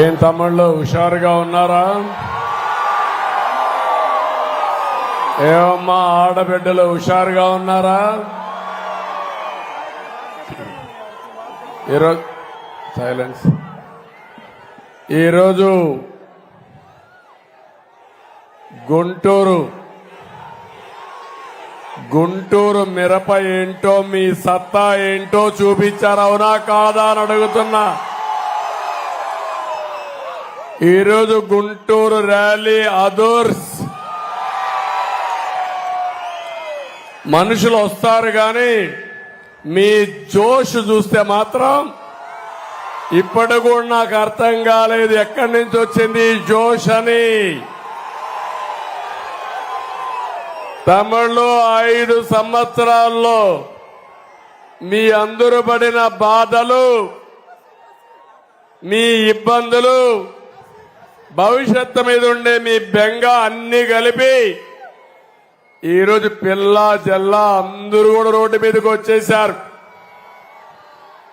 ఏం తమ్ముళ్ళు హుషారుగా ఉన్నారా? ఏమమ్మా ఆడబిడ్డలు హుషారుగా ఉన్నారా? ఈరోజు సైలెన్స్ ఈరోజు గుంటూరు గుంటూరు మిరప ఏంటో మీ సత్తా ఏంటో చూపించారు అవునా కాదా అని అడుగుతున్నా. ఈరోజు గుంటూరు ర్యాలీ అదర్స్. మనుషులు వస్తారు కానీ మీ జోష్ చూస్తే మాత్రం ఇప్పటి కూడా నాకు అర్థం కాలేదు ఎక్కడి నుంచి వచ్చింది జోష్ అని. తమిళు ఐదు సంవత్సరాల్లో మీ అందరూ పడిన బాధలు మీ ఇబ్బందులు భవిష్యత్తు మీద ఉండే మీ బెంగ అన్ని కలిపి ఈరోజు పిల్ల జల్ల అందరూ కూడా రోడ్డు మీదకి వచ్చేశారు.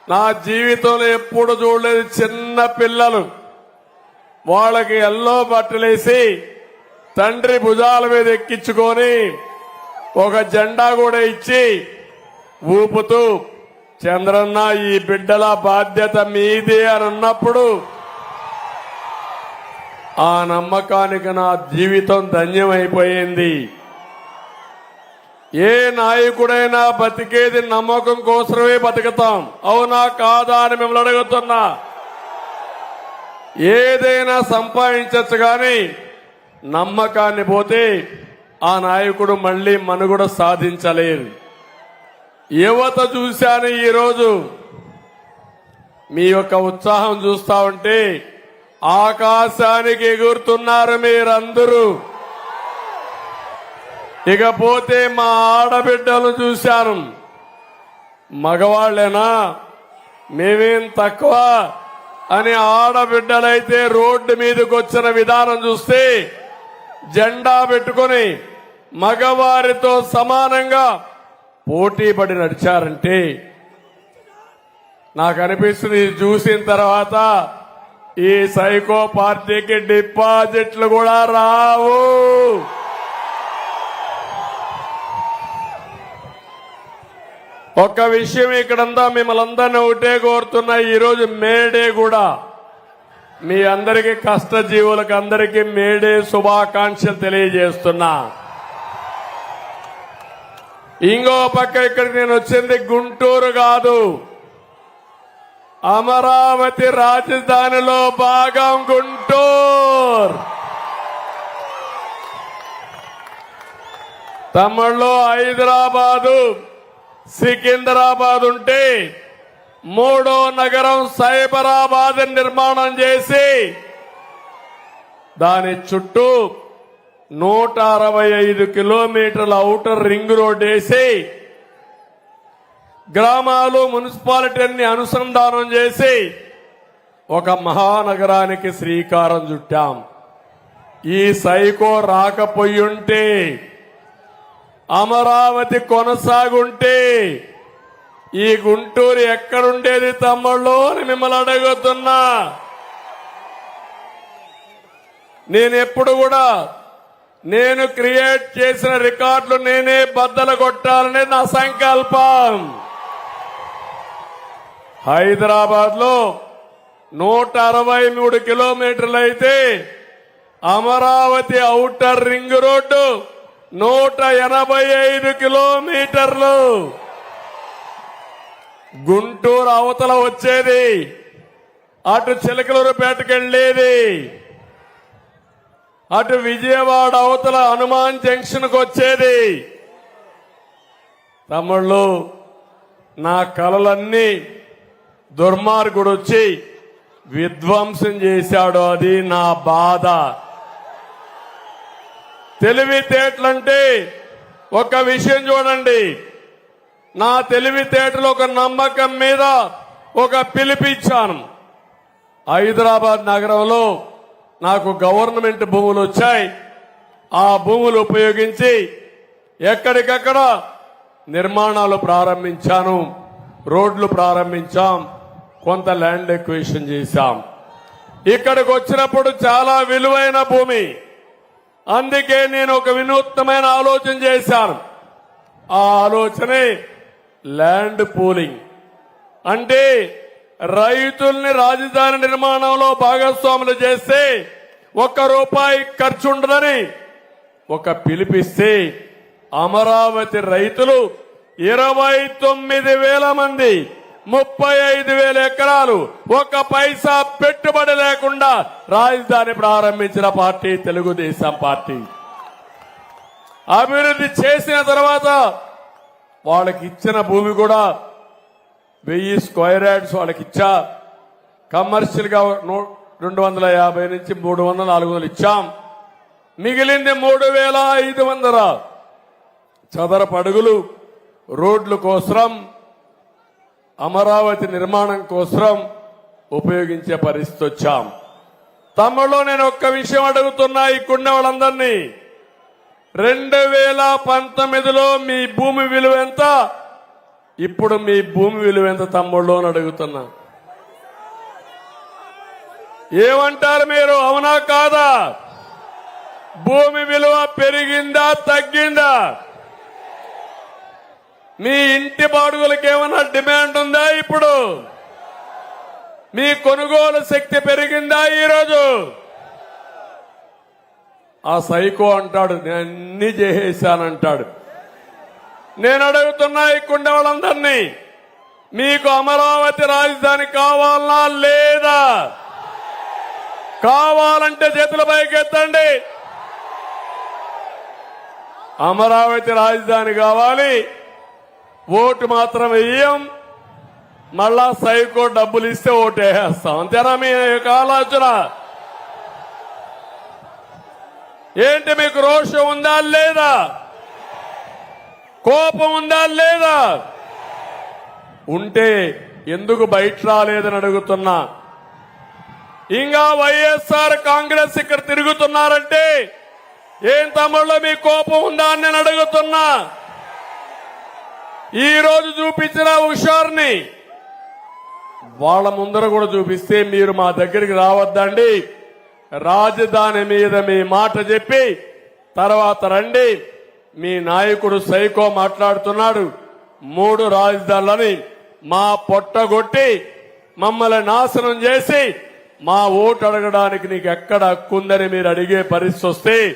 నా జీవితంలో ఎప్పుడు చూడలేదు చిన్న పిల్లలు. వాళ్ళకి ఎల్లో బట్టలేసి తండ్రి భుజాల మీద ఎక్కించుకొని ఒక జెండా కూడా ఇచ్చి ఊపుతూ చంద్రన్న ఈ బిడ్డల బాధ్యత మీదే అని అన్నప్పుడు ఆ నమ్మకానికి నా జీవితం ధన్యమైపోయింది. ఏ నాయకుడైనా బతికేది నమ్మకం కోసమే బతుకుతాం. అవునా కాదా అని మిమ్మల్ని అడుగుతున్నా. ఏదైనా సంపాదించచ్చు కానీ నమ్మకాన్ని పోతే ఆ నాయకుడు మళ్ళీ మనుగడ సాధించలేరు. యువత చూశాను ఈరోజు. మీ యొక్క ఉత్సాహం చూస్తా ఉంటే ఆకాశానికి ఎగురుతున్నారు మీరందరూ. ఇకపోతే మా ఆడబిడ్డలు చూశాను. మగవాళ్ళేనా? మేమేం తక్కువ? అని ఆడబిడ్డలైతే రోడ్డు మీదకి వచ్చిన విధానం చూస్తే జెండా పెట్టుకొని మగవారితో సమానంగా పోటీ పడి నడిచారంటే నాకు అనిపిస్తుంది చూసిన తర్వాత ఈ సైకో పార్టీకి డిపాజిట్లు కూడా రావు. ఒక్క విషయం ఇక్కడంతా మిమ్మల్ని అందరినీ ఒకటే కోరుతున్నా ఈరోజు మేడే కూడా మీ అందరికీ కష్టజీవులకు అందరికీ మేడే శుభాకాంక్షలు తెలియజేస్తున్నా. ఇంకో పక్క ఇక్కడికి నేను వచ్చింది గుంటూరు కాదు. అమరావతి రాజధానిలో భాగం గుంటూరు. తమిళ్ళో హైదరాబాదు సికింద్రాబాద్ ఉంటే మూడో నగరం సైబరాబాద్ నిర్మాణం చేసి దాని చుట్టూ నూట అరవై ఐదు కిలోమీటర్ల ఔటర్ రింగ్ రోడ్ వేసి గ్రామాలు మున్సిపాలిటీని అనుసంధానం చేసి ఒక మహానగరానికి శ్రీకారం చుట్టాం. ఈ సైకో రాకపోయుంటే అమరావతి కొనసాగుంటే ఈ గుంటూరు ఎక్కడుండేది తమ్ముళ్ళు అని మిమ్మల్ని అడుగుతున్నా. నేను ఎప్పుడు కూడా నేను క్రియేట్ చేసిన రికార్డులు నేనే బద్దలు కొట్టాలనే నా సంకల్పం. హైదరాబాద్లో నూట అరవై మూడు కిలోమీటర్లు అయితే అమరావతి ఔటర్ రింగ్ రోడ్డు నూట ఎనభై ఐదు కిలోమీటర్లు. గుంటూరు అవతల వచ్చేది. అటు చిలకలూరుపేటకు వెళ్ళేది. అటు విజయవాడ అవతల హనుమాన్ జంక్షన్కు వచ్చేది. తమ్ముళ్ళు నా కలలన్నీ దుర్మార్గుడు వచ్చి విధ్వంసం చేశాడు. అది నా బాధ. తెలివితేటలంటే ఒక విషయం చూడండి. నా తెలివితేటలు ఒక నమ్మకం మీద ఒక పిలిపిచ్చాను హైదరాబాద్ నగరంలో నాకు గవర్నమెంట్ భూములు వచ్చాయి. ఆ భూములు ఉపయోగించి ఎక్కడికక్కడ నిర్మాణాలు ప్రారంభించాను. రోడ్లు ప్రారంభించాం. కొంత ల్యాండ్ ఎక్వేషన్ చేశాం. ఇక్కడికి వచ్చినప్పుడు చాలా విలువైన భూమి. అందుకే నేను ఒక వినూత్నమైన ఆలోచన చేశాను. ఆ ఆలోచనే ల్యాండ్ పూలింగ్. అంటే రైతుల్ని రాజధాని నిర్మాణంలో భాగస్వాములు చేస్తే ఒక్క రూపాయి ఖర్చు ఉండదని ఒక పిలిపిస్తే అమరావతి రైతులు ఇరవై తొమ్మిది వేల మంది ముప్పై ఐదు వేల ఎకరాలు ఒక పైసా పెట్టుబడి లేకుండా రాజధాని ప్రారంభించిన పార్టీ తెలుగుదేశం పార్టీ. అభివృద్ధి చేసిన తర్వాత వాళ్ళకి ఇచ్చిన భూమి కూడా వెయ్యి స్క్వేర్ యార్డ్స్ వాళ్ళకి ఇచ్చా. కమర్షియల్గా నూ- రెండు వందల యాభై నుంచి మూడు వందల నాలుగు వందలు ఇచ్చాం. మిగిలింది మూడు వేల ఐదు వందల. చదరపు అడుగులు రోడ్ల కోసం అమరావతి నిర్మాణం కోసం ఉపయోగించే పరిస్థితి వచ్చాం. తమలో నేను ఒక్క విషయం అడుగుతున్నా ఇక్కడున్న వాళ్ళందరినీ రెండు వేల పంతొమ్మిదిలో మీ భూమి విలువ ఎంత? ఇప్పుడు మీ భూమి విలువ ఎంత తమ్ముళ్ళు అని అడుగుతున్నా. ఏమంటారు మీరు? అవునా కాదా? భూమి విలువ పెరిగిందా తగ్గిందా? మీ ఇంటి బాడుగులకు ఏమైనా డిమాండ్ ఉందా ఇప్పుడు? మీ కొనుగోలు శక్తి పెరిగిందా ఈరోజు? ఆ సైకో అంటాడు నేను అన్ని చేసేసానంటాడు నేను అడుగుతున్నా ఇక్కడ వాళ్ళందరినీ మీకు అమరావతి రాజధాని కావాలా లేదా? కావాలంటే చేతుల పైకెత్తండి అమరావతి రాజధాని కావాలి ఓటు మాత్రం వెయ్యం. మళ్ళా సైకో డబ్బులు ఇస్తే ఓటు వేసేస్తాం. అంతేనా మీ యొక్క ఆలోచన? ఏంటి మీకు రోషం ఉందా లేదా? కోపం ఉందా లేదా? ఉంటే ఎందుకు బయట రాలేదని అడుగుతున్నా. ఇంకా వైఎస్ఆర్ కాంగ్రెస్ ఇక్కడ తిరుగుతున్నారంటే ఏం తమ్ముళ్ళు మీ కోపం ఉందా అని నేను అడుగుతున్నా. ఈ రోజు చూపించిన హుషార్ని వాళ్ళ ముందర కూడా చూపిస్తే మీరు మా దగ్గరికి రావద్దండి. రాజధాని మీద మీ మాట చెప్పి తర్వాత రండి. మీ నాయకుడు సైకో మాట్లాడుతున్నాడు. మూడు రాజధానులని మా పొట్టగొట్టి మమ్మల్ని నాశనం చేసి మా ఓటు అడగడానికి నీకు ఎక్కడ హక్కుందని మీరు అడిగే పరిస్థితి వస్తే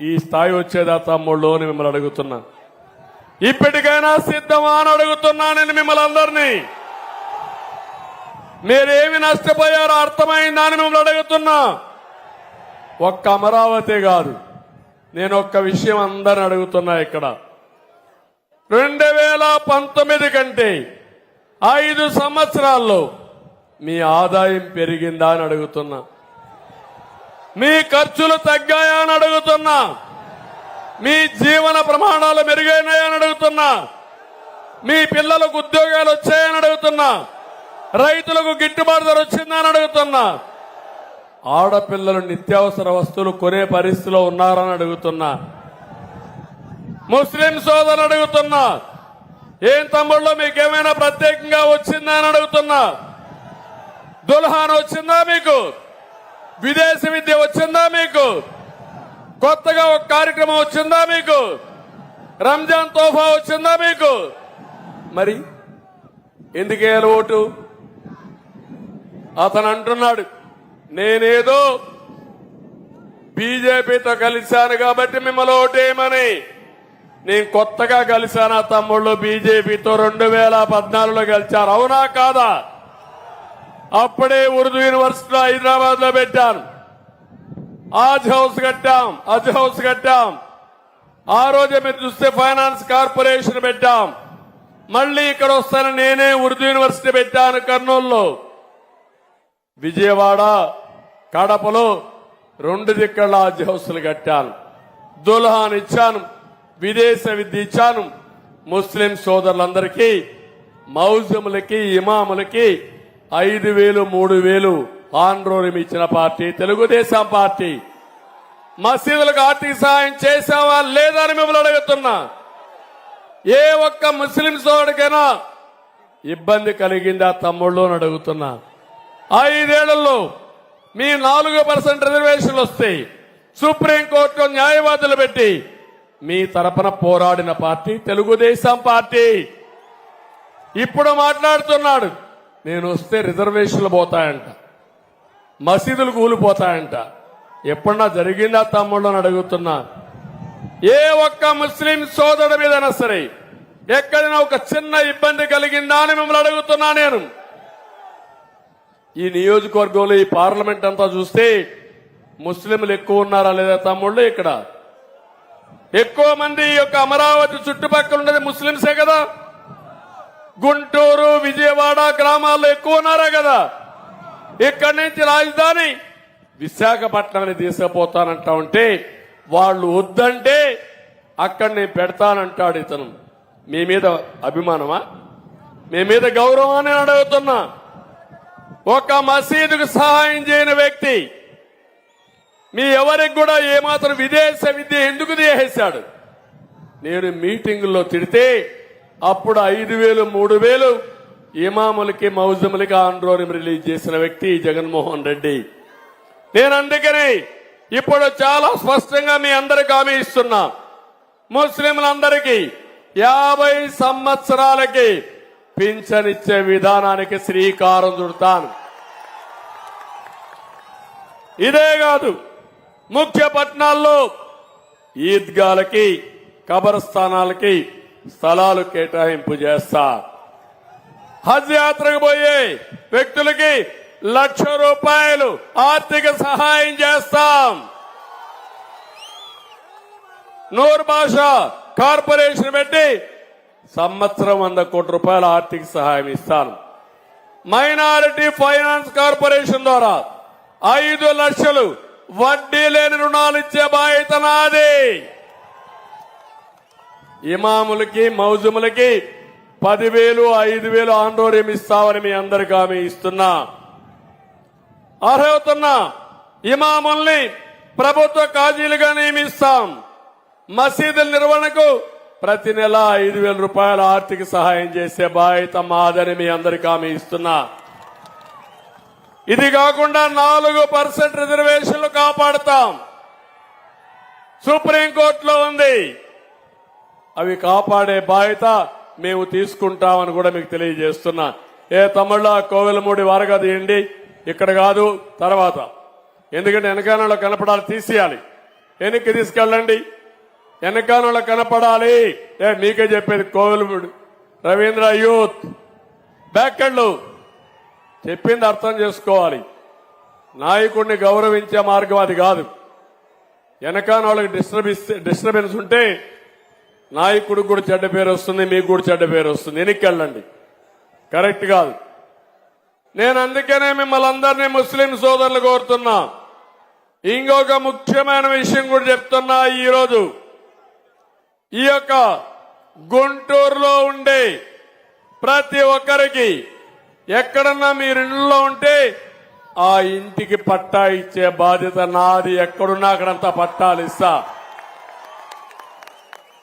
ఈ స్థాయి వచ్చేదా తమ్ముళ్ళు అని మిమ్మల్ని అడుగుతున్నా. ఇప్పటికైనా సిద్ధమా అని అడుగుతున్నా నేను మిమ్మల్ని అందరినీ. మీరేమి నష్టపోయారో అర్థమైందని మిమ్మల్ని అడుగుతున్నా. ఒక్క అమరావతి కాదు నేను ఒక్క విషయం అందరిని అడుగుతున్నా ఇక్కడ. రెండు వేల పంతొమ్మిది కంటే ఐదు సంవత్సరాల్లో మీ ఆదాయం పెరిగిందా అని అడుగుతున్నా. మీ ఖర్చులు తగ్గాయా అని అడుగుతున్నా. మీ జీవన ప్రమాణాలు మెరుగైనాయని అడుగుతున్నా. మీ పిల్లలకు ఉద్యోగాలు వచ్చాయని అడుగుతున్నా. రైతులకు గిట్టుబాటు ధర వచ్చిందా అని అడుగుతున్నా. ఆడపిల్లలు నిత్యావసర వస్తువులు కొనే పరిస్థితిలో ఉన్నారని అడుగుతున్నా. ముస్లిం సోదరులు అడుగుతున్నా. ఏం తమ్ముళ్ళు మీకేమైనా ప్రత్యేకంగా వచ్చిందా అని అడుగుతున్నా. దుల్హాన్ వచ్చిందా మీకు? విదేశీ విద్య వచ్చిందా మీకు? కొత్తగా ఒక కార్యక్రమం వచ్చిందా మీకు? రంజాన్ తోఫా వచ్చిందా మీకు? మరి ఎందుకేయాలి ఓటు? అతను అంటున్నాడు నేనేదో బీజేపీతో కలిశాను కాబట్టి మిమ్మల్ని ఓటేయమని. నేను కొత్తగా కలిశాను తమ్ముళ్ళు బీజేపీతో రెండు వేల పద్నాలుగులో గెలిచారు అవునా కాదా? అప్పుడే ఉర్దూ యూనివర్సిటీలో హైదరాబాద్లో పెట్టాను. ఆజ్ హౌస్ కట్టాం అజ్ హౌస్ కట్టాం. ఆ రోజే మీరు చూస్తే ఫైనాన్స్ కార్పొరేషన్ పెట్టాం. మళ్ళీ ఇక్కడ వస్తాను నేనే ఉర్దూ యూనివర్సిటీ పెట్టాను కర్నూలులో. విజయవాడ కడపలో రెండు దిక్కల ఆజ్ హౌస్లు కట్టాను. దుల్హాన్ ఇచ్చాను విదేశ విద్య ఇచ్చాను. ముస్లిం సోదరులందరికీ మౌజములకి ఇమాములకి ఐదు వేలు మూడు వేలు ఆంధ్రోలం ఇచ్చిన పార్టీ తెలుగుదేశం పార్టీ. మసీదులకు ఆర్థిక సహాయం చేసావా లేదా అని మిమ్మల్ని అడుగుతున్నా. ఏ ఒక్క ముస్లిం సోదరుడికైనా ఇబ్బంది కలిగిందా తమ్ముళ్ళు అని అడుగుతున్నా. ఐదేళ్ళలో మీ నాలుగు పర్సెంట్ రిజర్వేషన్లు వస్తాయి సుప్రీంకోర్టులో న్యాయవాదులు పెట్టి మీ తరపున పోరాడిన పార్టీ తెలుగుదేశం పార్టీ. ఇప్పుడు మాట్లాడుతున్నాడు నేను వస్తే రిజర్వేషన్లు పోతాయంట మసీదులు కూలిపోతాయంట. ఎప్పుడన్నా జరిగిందా తమ్ముళ్ళు అని అడుగుతున్నా. ఏ ఒక్క ముస్లిం సోదరుడి మీదైనా సరే ఎక్కడైనా ఒక చిన్న ఇబ్బంది కలిగిందా అని మిమ్మల్ని అడుగుతున్నా నేను. ఈ నియోజకవర్గంలో ఈ పార్లమెంట్ అంతా చూస్తే ముస్లింలు ఎక్కువ ఉన్నారా లేదా తమ్ముళ్ళు ఇక్కడ? ఎక్కువ మంది ఈ యొక్క అమరావతి చుట్టుపక్కల ఉన్నది ముస్లింసే కదా? గుంటూరు విజయవాడ గ్రామాల్లో ఎక్కువ ఉన్నారా కదా? ఇక్కడి నుంచి రాజధాని విశాఖపట్నాన్ని తీసుకుపోతానంటా ఉంటే వాళ్ళు వద్దంటే అక్కడ నేను పెడతానంటాడు ఇతను. మీ మీద అభిమానమా? మీ మీద గౌరవాన్ని అడుగుతున్నా. ఒక మసీదుకు సహాయం చేయని వ్యక్తి మీ ఎవరికి కూడా ఏమాత్రం విదేశ విద్య ఎందుకు చేసేశాడు? నేను మీటింగుల్లో తిడితే అప్పుడు ఐదు వేలు మూడు వేలు ఇమాములకి మౌజములకి ఆండ్రోని రిలీజ్ చేసిన వ్యక్తి జగన్మోహన్ రెడ్డి. నేను అందుకని ఇప్పుడు చాలా స్పష్టంగా మీ అందరికి హామీ ఇస్తున్నా. ముస్లింలందరికీ యాభై సంవత్సరాలకి పింఛనిచ్చే విధానానికి శ్రీకారం చుడతాను. ఇదే కాదు ముఖ్య పట్టణాల్లో ఈద్గాలకి కబరస్థానాలకి స్థలాలు కేటాయింపు చేస్తా. హజ్ యాత్రకు పోయే వ్యక్తులకి లక్ష రూపాయలు ఆర్థిక సహాయం చేస్తాం. నూరు భాష కార్పొరేషన్ పెట్టి సంవత్సరం వంద కోట్ల రూపాయల ఆర్థిక సహాయం ఇస్తాను. మైనారిటీ ఫైనాన్స్ కార్పొరేషన్ ద్వారా ఐదు లక్షలు వడ్డీ లేని రుణాలు ఇచ్చే బాధ్యత నాది. ఇమాములకి మౌజుములకి పదివేలు ఐదు వేలు ఆందోళన ఇస్తామని మీ అందరికి ఆమె ఇస్తున్నా. అర్హవుతున్న ఇమాముల్ని ప్రభుత్వ కాజీలుగా నియమిస్తాం. మసీదుల నిర్వహణకు ప్రతి నెల ఐదు వేల రూపాయల ఆర్థిక సహాయం చేసే బాధ్యత మాదని మీ అందరికీ ఆమె ఇస్తున్నా. ఇది కాకుండా నాలుగు పర్సెంట్ రిజర్వేషన్లు కాపాడుతాం. సుప్రీంకోర్టులో ఉంది. అవి కాపాడే బాధ్యత మేము తీసుకుంటామని కూడా మీకు తెలియజేస్తున్నా. ఏ తమిళ కోవెలమూడి వారగా తీయండి. ఇక్కడ కాదు తర్వాత. ఎందుకంటే వెనకాలలో కనపడాలి తీసేయాలి. వెనక్కి తీసుకెళ్ళండి. వెనకాలలో కనపడాలి. ఏ మీకే చెప్పేది కోవెలమూడి రవీంద్ర యూత్. బ్యాక్కళ్ళు చెప్పింది అర్థం చేసుకోవాలి. నాయకుడిని గౌరవించే మార్గం అది కాదు. వెనకాల వాళ్ళకి డిస్టర్బిస్ డిస్టర్బెన్స్ ఉంటే నాయకుడికి కూడా చెడ్డ పేరు వస్తుంది మీకు కూడా చెడ్డ పేరు వస్తుంది. వెనక్కి కరెక్ట్ కాదు. నేను అందుకనే మిమ్మల్ని అందరినీ ముస్లిం సోదరులు కోరుతున్నా. ఇంకొక ముఖ్యమైన విషయం కూడా చెప్తున్నా ఈరోజు. ఈ యొక్క గుంటూరులో ఉండే ప్రతి ఒక్కరికి ఎక్కడన్నా మీరు ఇళ్ళలో ఉంటే ఆ ఇంటికి పట్టా ఇచ్చే బాధ్యత నాది. ఎక్కడున్నా అక్కడంతా పట్టాలు ఇస్తా.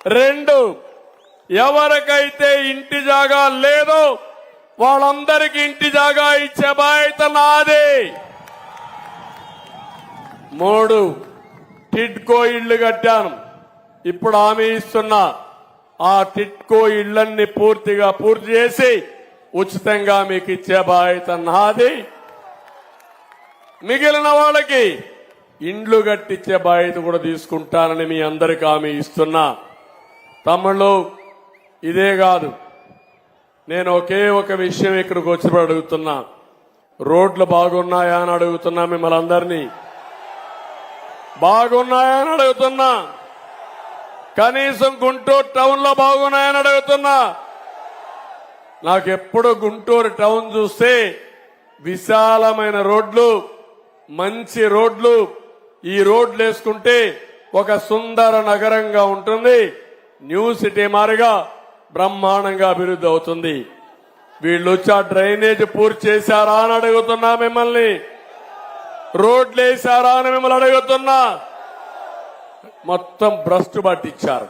రెండు ఎవరికైతే ఇంటి జాగా లేదో వాళ్ళందరికీ ఇంటి జాగా ఇచ్చే బాధ్యత నాది. మూడు టిడ్కో ఇళ్ళు కట్టాను. ఇప్పుడు హామీ ఇస్తున్నా ఆ టిట్కో ఇళ్ళన్నీ పూర్తిగా పూర్తి చేసి ఉచితంగా మీకు ఇచ్చే బాధ్యత నాది. మిగిలిన వాళ్ళకి ఇండ్లు కట్టించే బాధ్యత కూడా తీసుకుంటానని మీ అందరికి హామీ ఇస్తున్నా. తమ్ముళ్ళు ఇదే కాదు. నేను ఒకే ఒక విషయం ఇక్కడికి వచ్చినప్పుడు అడుగుతున్నా. రోడ్లు బాగున్నాయా అని అడుగుతున్నా మిమ్మల్ని అందరినీ. బాగున్నాయా అని అడుగుతున్నా. కనీసం గుంటూరు టౌన్లో బాగున్నాయని అడుగుతున్నా. నాకెప్పుడు గుంటూరు టౌన్ చూస్తే విశాలమైన రోడ్లు మంచి రోడ్లు ఈ రోడ్లు వేసుకుంటే ఒక సుందర నగరంగా ఉంటుంది. న్యూ సిటీ మారిగా బ్రహ్మాండంగా అభివృద్ధి అవుతుంది. వీళ్ళు వచ్చి ఆ డ్రైనేజ్ పూర్తి చేశారా అని అడుగుతున్నా మిమ్మల్ని. రోడ్లు వేశారా అని మిమ్మల్ని అడుగుతున్నా. మొత్తం భ్రష్టు పట్టించారు.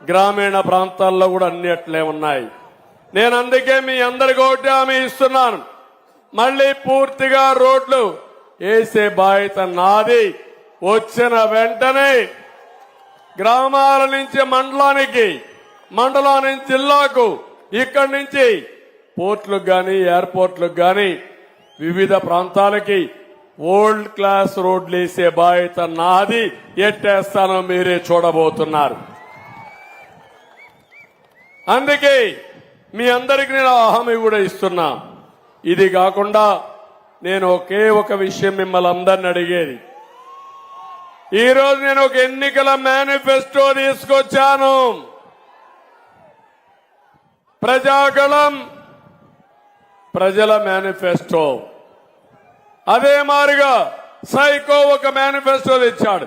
గ్రామీణ ప్రాంతాల్లో కూడా అన్ని అట్లే ఉన్నాయి. నేను అందుకే మీ అందరికి ఒకటి హామీ ఇస్తున్నాను. మళ్ళీ పూర్తిగా రోడ్లు వేసే బాధ్యత నాది. వచ్చిన వెంటనే గ్రామాల నుంచి మండలానికి మండలం నుంచి జిల్లాకు ఇక్కడి నుంచి పోర్ట్లకు కానీ ఎయిర్పోర్ట్లకు కానీ వివిధ ప్రాంతాలకి ఓల్డ్ క్లాస్ రోడ్లు వేసే బాధ్యత నాది. ఎట్టేస్తానో మీరే చూడబోతున్నారు. అందుకే మీ అందరికి నేను హామీ కూడా ఇస్తున్నా. ఇది కాకుండా నేను ఒకే ఒక విషయం మిమ్మల్ని అందరిని అడిగేది. ఈరోజు నేను ఒక ఎన్నికల మేనిఫెస్టో తీసుకొచ్చాను. ప్రజాగళం ప్రజల మేనిఫెస్టో. అదే మారుగా సైకో ఒక మేనిఫెస్టో తెచ్చాడు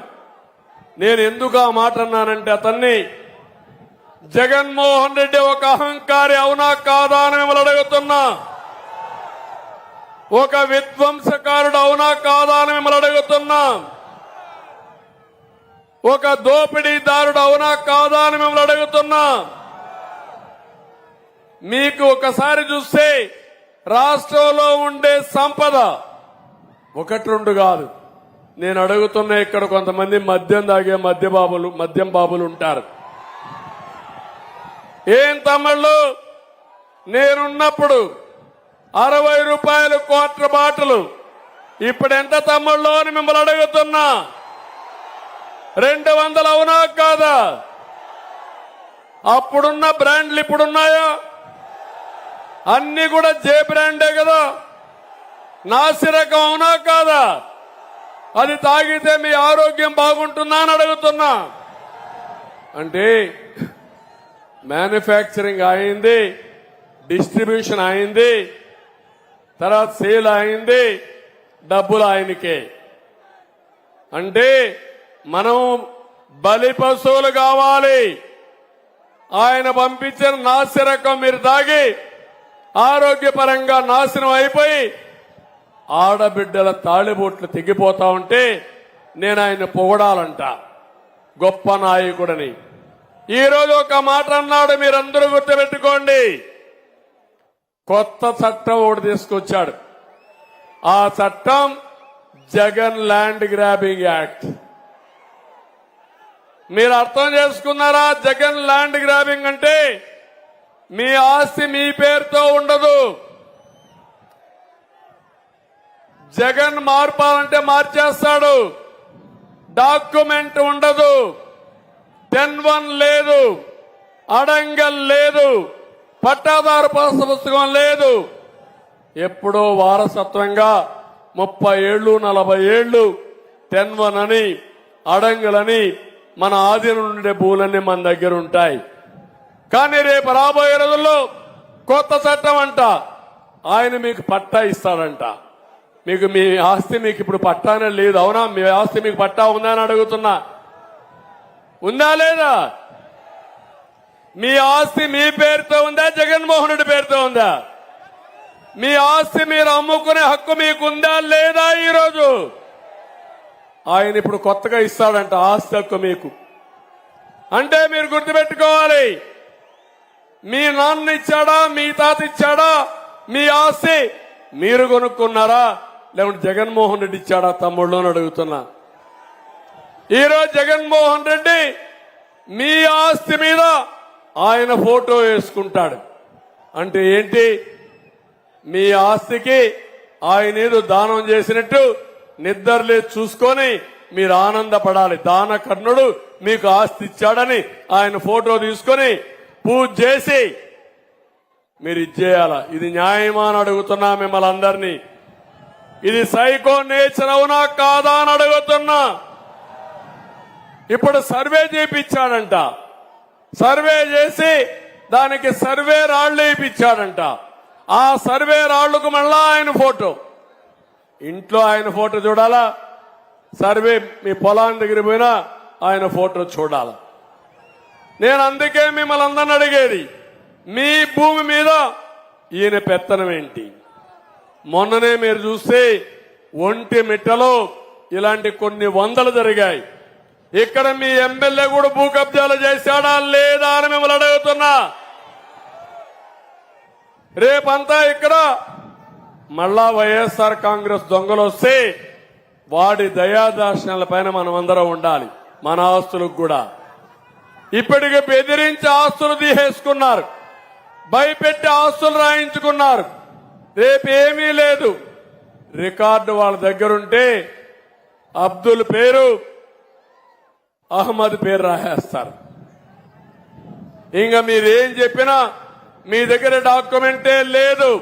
నేను ఎందుకు ఆ మాట అన్నానంటే అతన్ని జగన్మోహన్ రెడ్డి ఒక అహంకారి అవునా కాదా అని మిమ్మల్ని అడుగుతున్నా. ఒక విధ్వంసకారుడు అవునా కాదా అని మిమ్మల్ని అడుగుతున్నా. ఒక దోపిడీదారుడు అవునా కాదా అని మిమ్మల్ని అడుగుతున్నా. మీకు ఒకసారి చూస్తే రాష్ట్రంలో ఉండే సంపద ఒకటి రెండు కాదు. నేను అడుగుతున్న ఇక్కడ కొంతమంది మద్యం తాగే మద్య బాబులు మద్యం బాబులు ఉంటారు. ఏం తమ్ముళ్ళు? నేనున్నప్పుడు అరవై రూపాయలు క్వార్టర్ బాటలు. ఇప్పుడు ఎంత తమ్ముళ్ళు అని మిమ్మల్ని అడుగుతున్నా. రెండు వందలు అవునా కాదా? అప్పుడున్న బ్రాండ్లు ఇప్పుడున్నాయా? అన్ని కూడా జే బ్రాండే కదా. నాసిరకం అవునా కాదా? అది తాగితే మీ ఆరోగ్యం బాగుంటుందా అని అడుగుతున్నా. అంటే మ్యానుఫ్యాక్చరింగ్ అయింది డిస్ట్రిబ్యూషన్ అయింది తర్వాత సేల్ అయింది డబ్బులు ఆయనకే. అంటే మనం బలి పశువులు కావాలి. ఆయన పంపించిన నాసిరకం మీరు తాగి ఆరోగ్యపరంగా నాశనం అయిపోయి ఆడబిడ్డల తాళిబోట్లు తెగిపోతా ఉంటే నేను ఆయన పొగడాలంట. గొప్ప నాయకుడని. ఈరోజు ఒక మాట అన్నాడు మీరందరూ గుర్తుపెట్టుకోండి. కొత్త చట్టం ఒకటి తీసుకొచ్చాడు. ఆ చట్టం జగన్ ల్యాండ్ గ్రాబింగ్ యాక్ట్. మీరు అర్థం చేసుకున్నారా? జగన్ ల్యాండ్ గ్రాబింగ్ అంటే మీ ఆస్తి మీ పేరుతో ఉండదు. జగన్ మార్పాలంటే మార్చేస్తాడు. డాక్యుమెంట్ ఉండదు. టెన్ వన్ లేదు. అడంగల్ లేదు. పట్టాదారు పాస పుస్తకం లేదు. ఎప్పుడో వారసత్వంగా ముప్పై ఏళ్ళు నలభై ఏళ్ళు టెన్ వన్ అని అడంగులని మన ఆధీనం ఉండే భూలన్నీ మన దగ్గర ఉంటాయి. కానీ రేపు రాబోయే రోజుల్లో కొత్త చట్టం అంట. ఆయన మీకు పట్టా ఇస్తాడంట. మీకు మీ ఆస్తి మీకు ఇప్పుడు పట్టానే లేదు. అవునా? మీ ఆస్తి మీకు పట్టా ఉందా అని అడుగుతున్నా. ఉందా లేదా? మీ ఆస్తి మీ పేరుతో ఉందా? జగన్మోహన్ రెడ్డి పేరుతో ఉందా? మీ ఆస్తి మీరు అమ్ముకునే హక్కు మీకుందా లేదా ఈరోజు? ఆయన ఇప్పుడు కొత్తగా ఇస్తాడంట ఆస్తి హక్కు మీకు. అంటే మీరు గుర్తుపెట్టుకోవాలి. మీ నాన్న ఇచ్చాడా? మీ తాత ఇచ్చాడా? మీ ఆస్తి మీరు కొనుక్కున్నారా? లేకుంటే జగన్మోహన్ రెడ్డి ఇచ్చాడా తమ్ముళ్ళు అని అడుగుతున్నా. ఈరోజు జగన్మోహన్ రెడ్డి మీ ఆస్తి మీద ఆయన ఫోటో వేసుకుంటాడు. అంటే ఏంటి? మీ ఆస్తికి ఆయన ఏదో దానం చేసినట్టు నిద్రలే చూసుకొని మీరు ఆనందపడాలి. దాన కర్ణుడు మీకు ఆస్తి ఇచ్చాడని ఆయన ఫోటో తీసుకొని పూజ చేసి మీరు ఇచ్చేయాల ఇది న్యాయమా అని అడుగుతున్నా మిమ్మల్ని అందరినీ. ఇది సైకో నేచర్ అవునా కాదా అని అడుగుతున్నా. ఇప్పుడు సర్వే చేయించాడంట సర్వే చేసి దానికి సర్వే రాళ్ళు వేయించాడంట ఆ సర్వే రాళ్ళకు మళ్ళా ఆయన ఫోటో. ఇంట్లో ఆయన ఫోటో చూడాలా? సర్వే మీ పొలాన్ని దగ్గర పోయినా ఆయన ఫోటో చూడాలా? నేను అందుకే మిమ్మల్ని అందరిని అడిగేది మీ భూమి మీద ఈయన పెత్తనం ఏంటి? మొన్ననే మీరు చూస్తే ఒంటి మిట్టలో ఇలాంటి కొన్ని వందలు జరిగాయి. ఇక్కడ మీ ఎమ్మెల్యే కూడా భూ కబ్జాలు చేశాడా లేదా అని మిమ్మల్ని అడుగుతున్నా. రేపంతా ఇక్కడ మళ్ళా వైఎస్ఆర్ కాంగ్రెస్ దొంగలు వస్తే వాడి దయాదార్శనాల పైన మనం అందరం ఉండాలి మన ఆస్తులకు కూడా. ఇప్పటికి బెదిరించి ఆస్తులు తీసేసుకున్నారు భయపెట్టి ఆస్తులు రాయించుకున్నారు. రేపు ఏమీ లేదు. రికార్డు వాళ్ళ దగ్గరుంటే అబ్దుల్ పేరు అహ్మద్ పేరు రాసేస్తారు. ఇంకా మీరేం చెప్పినా మీ దగ్గర డాక్యుమెంటే లేదు.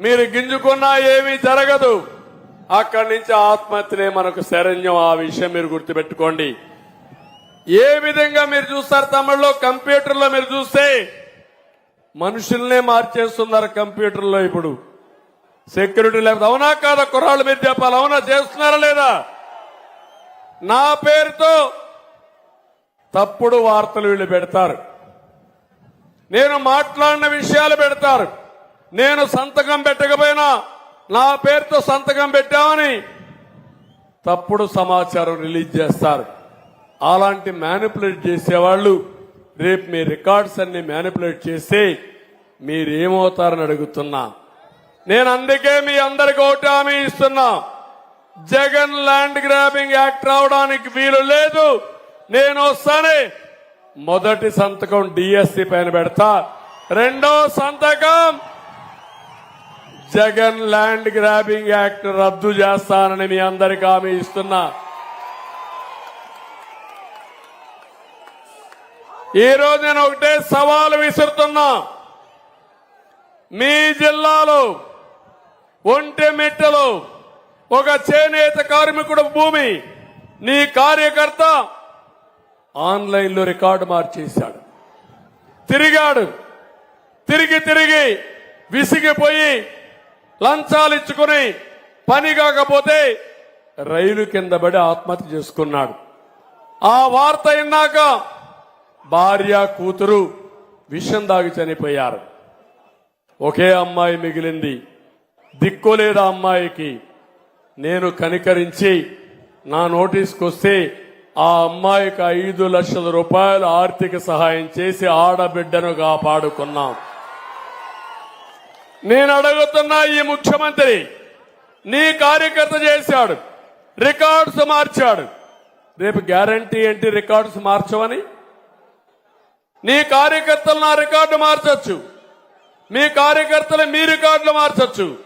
మీరు గింజుకున్నా ఏమీ జరగదు. అక్కడి నుంచి ఆత్మహత్యనే మనకు శరణ్యం. ఆ విషయం మీరు గుర్తుపెట్టుకోండి. ఏ విధంగా మీరు చూస్తారు తమిళలో? కంప్యూటర్లో మీరు చూస్తే మనుషుల్నే మార్చేస్తున్నారు కంప్యూటర్లో ఇప్పుడు. సెక్యూరిటీ లేకపోతే అవునా కాదా కుర్రాళ్ళు మీరు చెప్పాలి? అవునా? చేస్తున్నారా లేదా? నా పేరుతో తప్పుడు వార్తలు వీళ్ళు పెడతారు. నేను మాట్లాడిన విషయాలు పెడతారు. నేను సంతకం పెట్టకపోయినా నా పేరుతో సంతకం పెట్టామని తప్పుడు సమాచారం రిలీజ్ చేస్తారు. అలాంటి మ్యానిపులేట్ చేసేవాళ్ళు రేపు మీ రికార్డ్స్ అన్ని మ్యానిపులేట్ చేసి మీరేమవుతారని అడుగుతున్నా. నేను అందుకే మీ అందరికి ఒకటి హామీ ఇస్తున్నా. జగన్ ల్యాండ్ గ్రాబింగ్ యాక్ట్ రావడానికి వీలు లేదు. నేను వస్తానే. మొదటి సంతకం డిఎస్సి పైన పెడతా. రెండో సంతకం జగన్ ల్యాండ్ గ్రాబింగ్ యాక్ట్ రద్దు చేస్తానని మీ అందరికి హామీ ఇస్తున్నా. ఈ నేను ఒకటే సవాలు విసురుతున్నా. మీ జిల్లాలో ఒంటెమిట్టలో ఒక చేనేత కార్మికుడు భూమి నీ కార్యకర్త ఆన్లైన్లో రికార్డు మార్చేశాడు. తిరిగాడు. తిరిగి తిరిగి విసిగిపోయి లంచాలు ఇచ్చుకుని పని కాకపోతే రైలు కింద పడి ఆత్మహత్య చేసుకున్నాడు. ఆ వార్త విన్నాక భార్య కూతురు విషం దాగి చనిపోయారు. ఒకే అమ్మాయి మిగిలింది. దిక్కులేదా అమ్మాయికి నేను కనికరించి నా నోటీస్కి వస్తే ఆ అమ్మాయికి ఐదు లక్షల రూపాయలు ఆర్థిక సహాయం చేసి ఆడబిడ్డను కాపాడుకున్నాం. నేను అడుగుతున్నా ఈ ముఖ్యమంత్రి నీ కార్యకర్త చేశాడు రికార్డ్స్ మార్చాడు. రేపు గ్యారంటీ ఏంటి రికార్డ్స్ మార్చవని? నీ కార్యకర్తలు నా రికార్డు మార్చచ్చు. మీ కార్యకర్తలు మీ రికార్డులు మార్చచ్చు.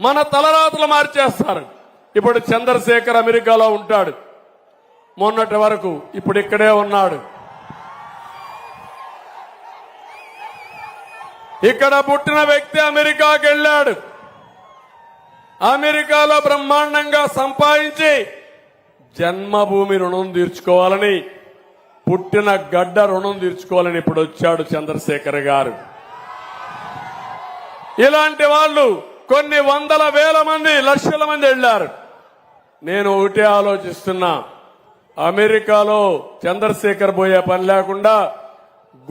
మన తలరాతలు మార్చేస్తారు. ఇప్పుడు చంద్రశేఖర్ అమెరికాలో ఉంటాడు. మొన్నటి వరకు ఇప్పుడు ఇక్కడే ఉన్నాడు. ఇక్కడ పుట్టిన వ్యక్తి అమెరికాకి వెళ్ళాడు. అమెరికాలో బ్రహ్మాండంగా సంపాదించి జన్మభూమి రుణం తీర్చుకోవాలని పుట్టిన గడ్డ రుణం తీర్చుకోవాలని ఇప్పుడు వచ్చాడు చంద్రశేఖర్ గారు. ఇలాంటి వాళ్ళు కొన్ని వందల వేల మంది లక్షల మంది వెళ్ళారు. నేను ఒకటే ఆలోచిస్తున్నా. అమెరికాలో చంద్రశేఖర్ పోయే పని లేకుండా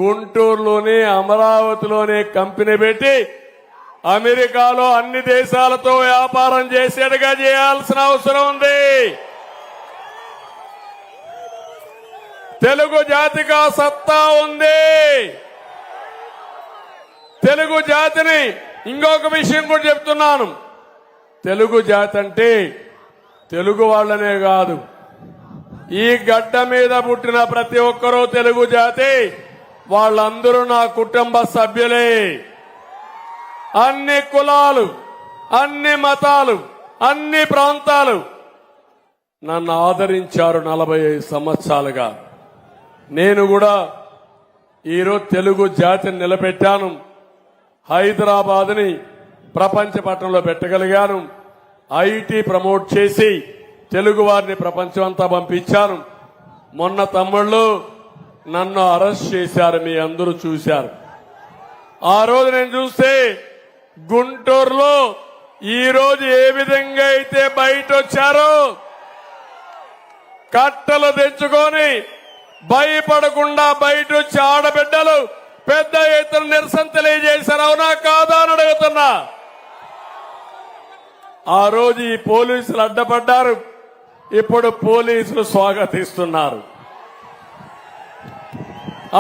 గుంటూరులోనే అమరావతిలోనే కంపెనీ పెట్టి అమెరికాలో అన్ని దేశాలతో వ్యాపారం చేసేట్టుగా చేయాల్సిన అవసరం ఉంది. తెలుగు జాతిగా సత్తా ఉంది. తెలుగు జాతిని ఇంకొక విషయం కూడా చెప్తున్నాను. తెలుగు జాతి అంటే తెలుగు వాళ్ళనే కాదు. ఈ గడ్డ మీద పుట్టిన ప్రతి ఒక్కరూ తెలుగు జాతి. వాళ్ళందరూ నా కుటుంబ సభ్యులే. అన్ని కులాలు అన్ని మతాలు అన్ని ప్రాంతాలు నన్ను ఆదరించారు నలభై ఐదు సంవత్సరాలుగా. నేను కూడా ఈరోజు తెలుగు జాతిని నిలబెట్టాను. హైదరాబాద్ని ప్రపంచ పట్టణంలో పెట్టగలిగాను. ఐటీ ప్రమోట్ చేసి తెలుగు వారిని ప్రపంచం అంతా పంపించాను. మొన్న తమ్ముళ్ళు నన్ను అరెస్ట్ చేశారు మీ అందరూ చూశారు. ఆ రోజు నేను చూస్తే గుంటూరులో ఈ రోజు ఏ విధంగా అయితే బయట వచ్చారో కట్టలు తెచ్చుకొని భయపడకుండా బయట వచ్చి ఆడబిడ్డలు పెద్ద ఎత్తున నిరసన తెలియజేశారు. అవునా కాదా అని అడుగుతున్నా. ఆ రోజు ఈ పోలీసులు అడ్డపడ్డారు. ఇప్పుడు పోలీసులు స్వాగతిస్తున్నారు.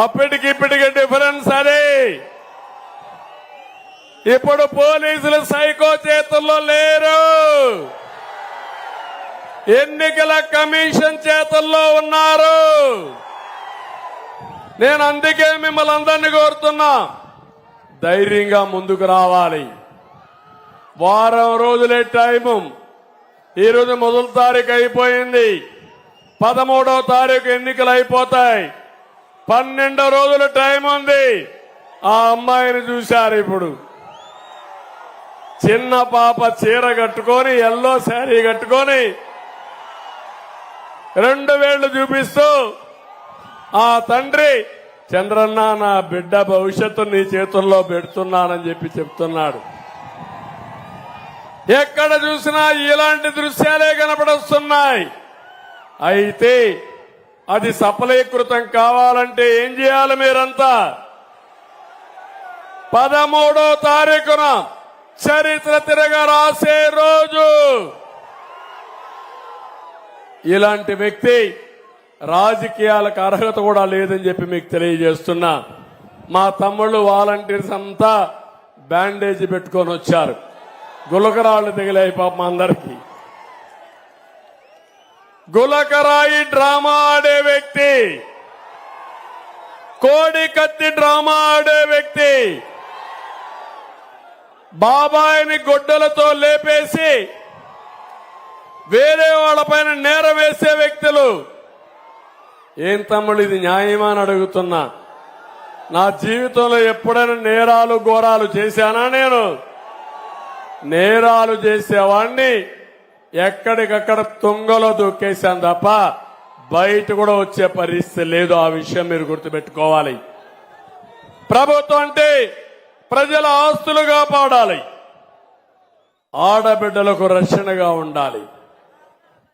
అప్పటికి ఇప్పటికి డిఫరెన్స్ అదే. ఇప్పుడు పోలీసులు సైకో చేతుల్లో లేరు. ఎన్నికల కమిషన్ చేతుల్లో ఉన్నారు. నేను అందుకే మిమ్మల్ని అందరినీ కోరుతున్నా. ధైర్యంగా ముందుకు రావాలి. వారం రోజులే టైము. ఈరోజు మొదటి తారీఖు అయిపోయింది. పదమూడవ తారీఖు ఎన్నికలు అయిపోతాయి. పన్నెండో రోజుల టైం ఉంది. ఆ అమ్మాయిని చూశారు ఇప్పుడు. చిన్న పాప చీర కట్టుకొని ఎల్లో శారీ కట్టుకొని రెండు వేళ్ళు చూపిస్తూ ఆ తండ్రి చంద్రన్న నా బిడ్డ భవిష్యత్తు నీ చేతుల్లో పెడుతున్నానని చెప్పి చెప్తున్నాడు. ఎక్కడ చూసినా ఇలాంటి దృశ్యాలే కనపడొస్తున్నాయి. అయితే అది సఫలీకృతం కావాలంటే ఏం చేయాలి మీరంతా? పదమూడో తారీఖున చరిత్ర తిరగ రాసే రోజు. ఇలాంటి వ్యక్తి రాజకీయాలకు అర్హత కూడా లేదని చెప్పి మీకు తెలియజేస్తున్నా. మా తమ్ముళ్ళు వాలంటీర్స్ అంతా బ్యాండేజ్ పెట్టుకొని వచ్చారు. గులకరాళ్ళు దిగలే పాపం అందరికీ. గులకరాయి డ్రామా ఆడే వ్యక్తి. కోడి కత్తి డ్రామా ఆడే వ్యక్తి. బాబాయిని గొడ్డలతో లేపేసి వేరే వాళ్ళపైన నేరం వేసే వ్యక్తులు. ఏం తమ్ముడు ఇది న్యాయమా అని అడుగుతున్నా. నా జీవితంలో ఎప్పుడైనా నేరాలు ఘోరాలు చేశానా నేను? నేరాలు చేసేవాడిని ఎక్కడికక్కడ తుంగలో దొక్కేశాను తప్ప బయట కూడా వచ్చే పరిస్థితి లేదు. ఆ విషయం మీరు గుర్తుపెట్టుకోవాలి. ప్రభుత్వం అంటే ప్రజల ఆస్తులు కాపాడాలి ఆడబిడ్డలకు రక్షణగా ఉండాలి.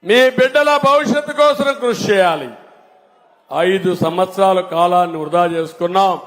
మీ బిడ్డల భవిష్యత్తు కోసం కృషి చేయాలి. ఐదు సంవత్సరాల కాలాన్ని వృధా చేసుకున్నాం.